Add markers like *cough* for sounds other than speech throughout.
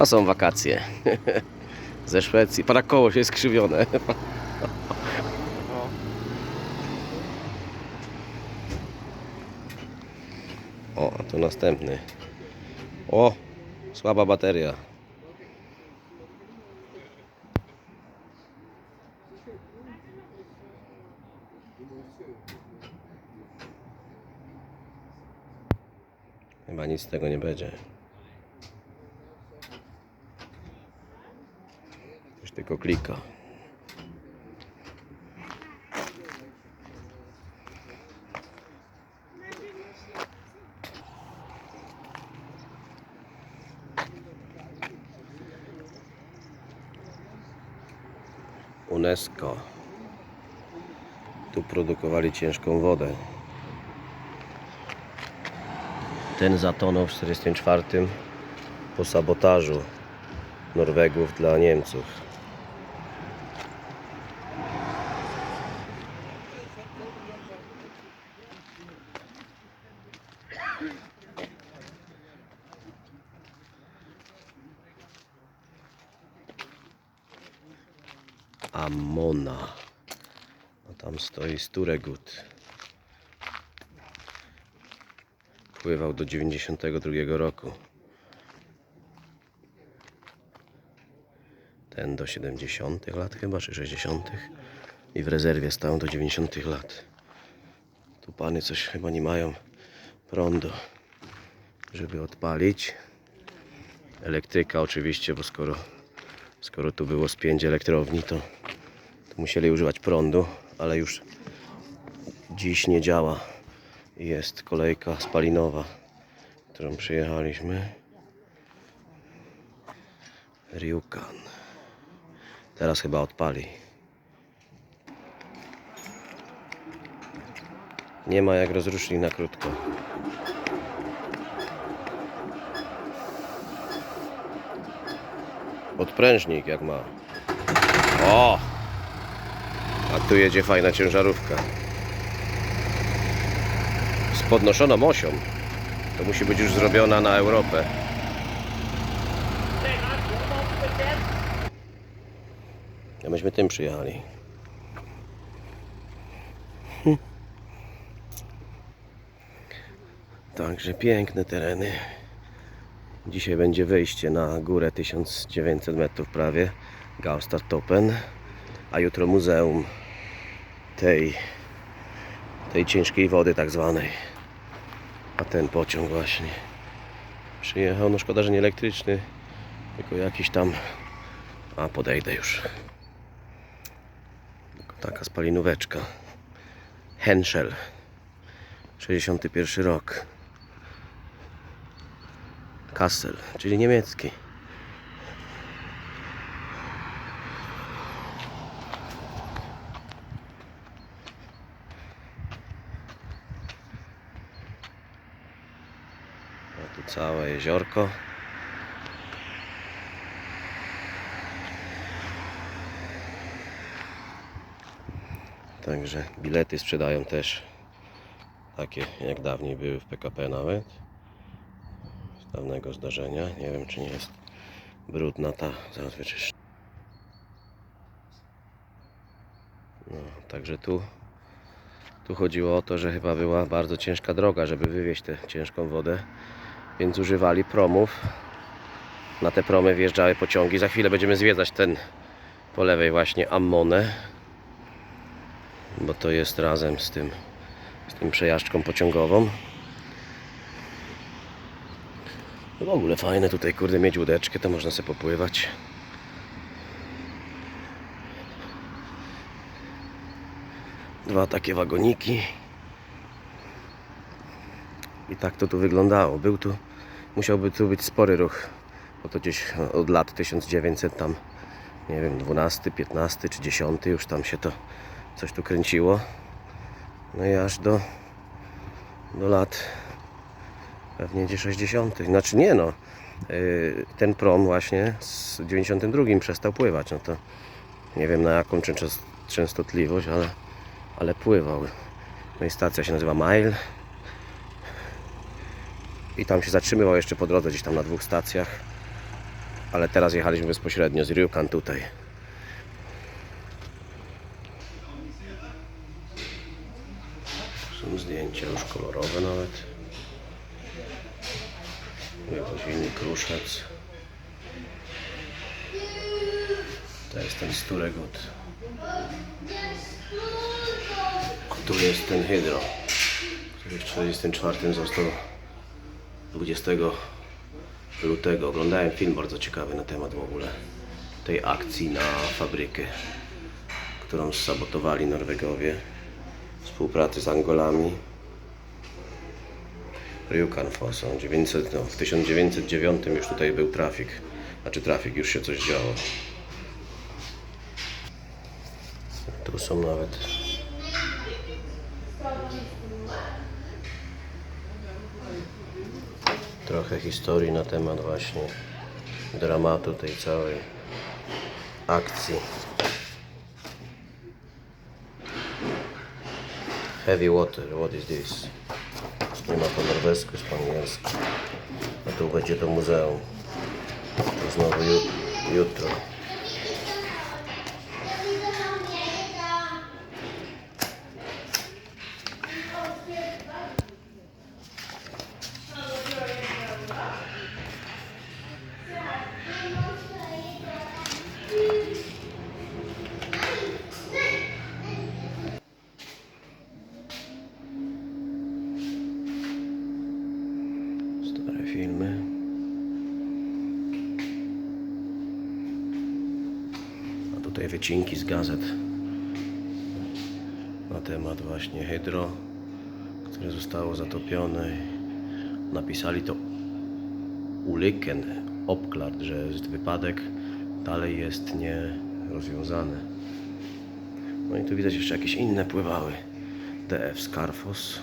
To są wakacje. *laughs* Ze Szwecji. Pana koło się skrzywione. *laughs* O, a tu następny. O, słaba bateria. Chyba nic z tego nie będzie. Już tylko. UNESCO. Tu produkowali ciężką wodę. Ten zatonął w 1944 po sabotażu Norwegów dla Niemców. Amona. A tam stoi Sturegut. Pływał do 92 roku. Ten do 70 lat chyba, czy 60. I w rezerwie stał do 90 lat. Tu pany coś chyba nie mają prądu, żeby odpalić. Elektryka oczywiście, bo skoro, skoro tu było spięć elektrowni, to, to musieli używać prądu, ale już dziś nie działa. Jest kolejka spalinowa, którą przyjechaliśmy. Ryukan. Teraz chyba odpali. Nie ma jak rozruszyć na krótko. Podprężnik jak ma. O! A tu jedzie fajna ciężarówka. Z podnoszoną osią. To musi być już zrobiona na Europę. A myśmy tym przyjechali. Także piękne tereny. Dzisiaj będzie wyjście na górę 1900 metrów prawie. Gaustatopen. A jutro muzeum tej, tej ciężkiej wody tak zwanej. A ten pociąg właśnie przyjechał. No szkoda, że nie elektryczny, tylko jakiś tam. A podejdę już. Taka spalinóweczka. Henschel. 61 rok. Kassel, czyli niemiecki. A tu całe jeziorko. Także bilety sprzedają też takie jak dawniej były w PKP nawet. Dawnego zdarzenia. Nie wiem czy nie jest brudna ta. Zaraz wyczyszczę. No, także tu tu chodziło o to, że chyba była bardzo ciężka droga, żeby wywieźć tę ciężką wodę, więc używali promów. Na te promy wjeżdżały pociągi. Za chwilę będziemy zwiedzać ten po lewej właśnie Ammonę, bo to jest razem z tym, z tym przejażdżką pociągową. No w ogóle fajne tutaj, kurde, mieć łódeczkę, to można sobie popływać. Dwa takie wagoniki. I tak to tu wyglądało. Był tu, musiałby tu być spory ruch, bo to gdzieś od lat 1900 tam, nie wiem, 12, 15 czy 10 już tam się to coś tu kręciło. No i aż do, do lat pewnie gdzie 60. Znaczy nie no, yy, ten prom właśnie z 92 przestał pływać. No to nie wiem na jaką często- częstotliwość, ale, ale pływał. No i stacja się nazywa Mile. I tam się zatrzymywał jeszcze po drodze, gdzieś tam na dwóch stacjach. Ale teraz jechaliśmy bezpośrednio z Ryukan tutaj. Są zdjęcia już kolorowe nawet. Jakiś inny kruszec. To jest ten Sturegut. Tu jest ten Hydro, który w 1944 został 20 lutego. Oglądałem film bardzo ciekawy na temat w ogóle tej akcji na fabrykę, którą sabotowali Norwegowie w współpracy z Angolami. Ryukan Foson, 900, no, w 1909 już tutaj był trafik. Znaczy trafik, już się coś działo. Tu są nawet trochę historii na temat właśnie dramatu tej całej akcji. Heavy water, what is this? Nie ma po norwesku, jest po angielsku. A tu będzie to muzeum. To znowu ju, jutro. Tutaj wycinki z gazet na temat właśnie hydro, które zostało zatopione. Napisali to ulyken, obklad, że wypadek, dalej jest nierozwiązany. No i tu widać jeszcze jakieś inne pływały. DF Scarfos.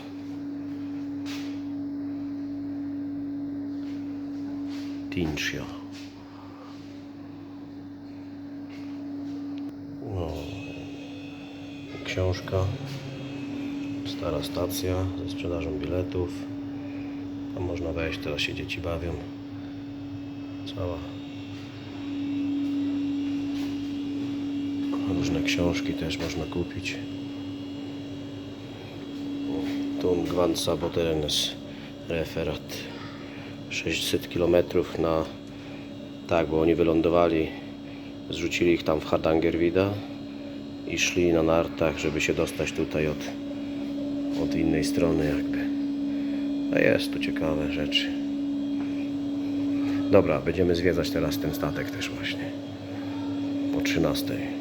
Tincio. No. Książka. Stara stacja ze sprzedażą biletów. Tam można wejść, teraz się dzieci bawią. Cała. Różne książki też można kupić. Tu Gwant Saboterenes referat. 600 km na tak, bo oni wylądowali, zrzucili ich tam w Hardangerwida i szli na nartach, żeby się dostać tutaj od, od innej strony jakby. A jest tu ciekawe rzeczy. Dobra, będziemy zwiedzać teraz ten statek też właśnie. Po 13.